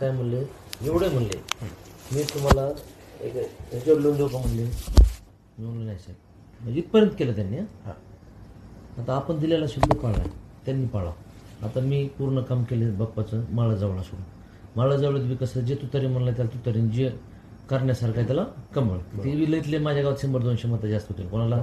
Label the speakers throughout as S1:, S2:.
S1: काय म्हणले? एवढे म्हणले. मी तुम्हाला एक ह्याच्यावर लोन देऊ का म्हणले? म्हणलो नाही साहेब. म्हणजे इथपर्यंत केलं त्यांनी हं. आता आपण दिलेला शब्द पाळला त्यांनी पाळा. आता मी पूर्ण काम केले बाप्पाचं माळा जवळ सोडून. माळा जवळ बी कसं जे तुतारी म्हणलं त्याला तुतारी. जे करण्यासारखं आहे त्याला कमळ. ते विलयतले माझ्या गावात शंभर दोनशे मतं जास्त होते. कोणाला?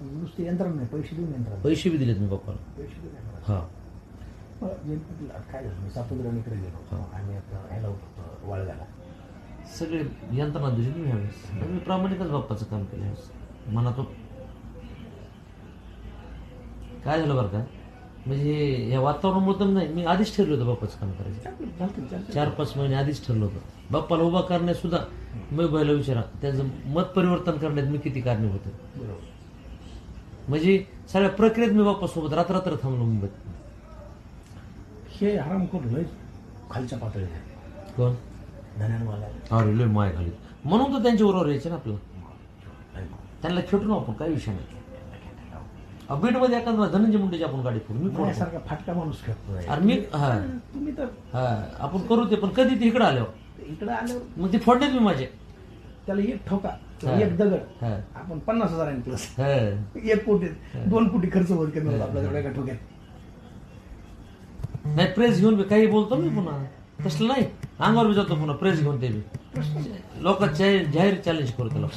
S2: नुसते यंत्रणा नाही पैसे देऊन यंत्रणा
S1: पैसे बी दिलेत मी बाप्पाला
S2: पैसे देऊन यंत्रणा
S1: हा.
S2: मला काय झालं मी सातोदराणीकडे गेलो होतो आणि आपलं ह्याला होतो वाळगाला
S1: सगळे यंत्रणा दिली ह्यावेळेस. मी प्रामाणिकच बाप्पाचं काम केलं ह्यावेळेस. मनातून. काय झालं बरं का? म्हणजे या वातावरणामुळे तर नाही. मी आधीच ठरलं होतं बाप्पाचं काम करायचं.
S2: चालतं चालतं चालतं
S1: चार पाच महिने आधीच ठरलं होतं. बाप्पाला उभा करण्यात सुद्धा मी बैला विचारा. त्याचं मत परिवर्तन करण्यात मी किती कारणीभूत आहे?
S2: बरोबर.
S1: म्हणजे सगळ्या प्रक्रियेत मी बाप्पासोबत रात्र थांबलो मुंबईत.
S2: हे हराम करून लय खालच्या पातळीत आहे.
S1: कोण? अरे लय माय खाली. म्हणून तर त्यांच्या बरोबर यायचे ना आपल्याला त्यांना खेटून आपण काही विषय नाही. बीडमध्ये एखादा धनंजय मुंडेची आपण गाडी फोडू. मी
S2: माझ्यासारखा फाटका माणूस खेळतोय.
S1: अरे मी हा
S2: तुम्ही तर
S1: हा आपण करू ते पण कधी ते इकडे आल्यावर?
S2: इकडे आल्यावर
S1: मग ते फोडण्यात मी माझे.
S2: त्याला एक ठोका. एक दगड. आपण पन्नास हजार प्लस एक कोटी दोन कोटी खर्च होईल कमी होतो आपल्या एवढ्या ठोक्यात.
S1: नाही प्रेस घेऊन काही बोलतो मी पुन्हा. तसलं नाही. अंगावर बी जातो पुन्हा प्रेस घेऊन ते बी. लोक जाहीर चॅलेंज करतो लोक